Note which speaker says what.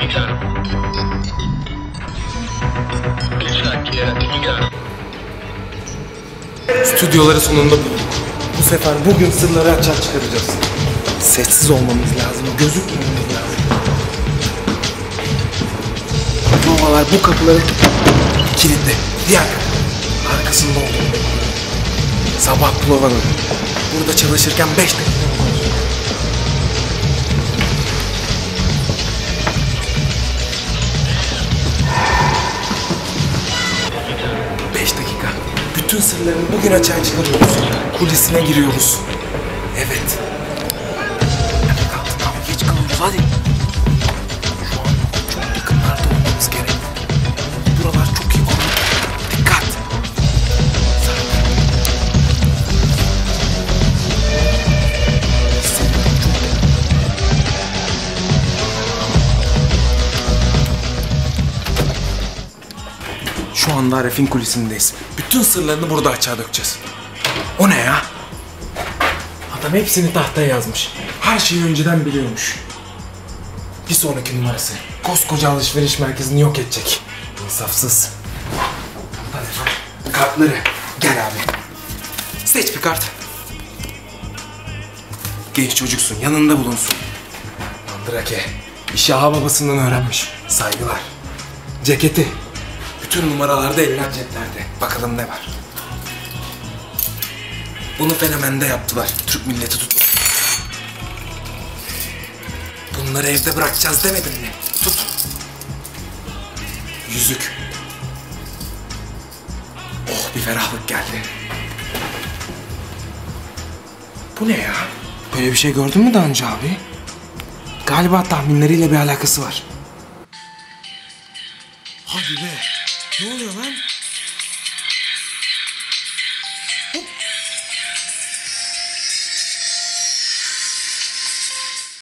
Speaker 1: dakika.
Speaker 2: Stüdyoları sonunda bulduk. Bu sefer bugün sırları açığa çıkaracağız. Sessiz olmamız lazım, gözükmememiz lazım. Novalar bu kapıların kilitli. Diğer arkasında bekliyorum. Sabah Plova'nın burada çalışırken beş dakika Bütün sırlarını bugün açığa çıkarıyoruz. Kulisine giriyoruz. Evet. Kalkın abi geç kalıyoruz hadi. Şu anda Aref'in kulisindeyiz. Bütün sırlarını burada açığa dökeceğiz. O ne ya? Adam hepsini tahtaya yazmış. Her şeyi önceden biliyormuş. Bir sonraki numarası. Koskoca alışveriş merkezini yok edecek. İnsafsız. Ne var? Kartları. Gel abi. Seç bir kart. Genç çocuksun, yanında bulunsun. Mandrake. İşi ağa babasından öğrenmiş. Saygılar. Ceketi. Bütün numaralarda eller ceplerde. Bakalım ne var. Bunu fenomende yaptılar. Türk milleti tuttu. Bunları evde bırakacağız demedim mi? Tut. Yüzük. Oh bir ferahlık geldi. Bu ne ya? Böyle bir şey gördün mü daha önce abi? Galiba tahminleriyle bir alakası var. Hadi be. Ne oluyor lan?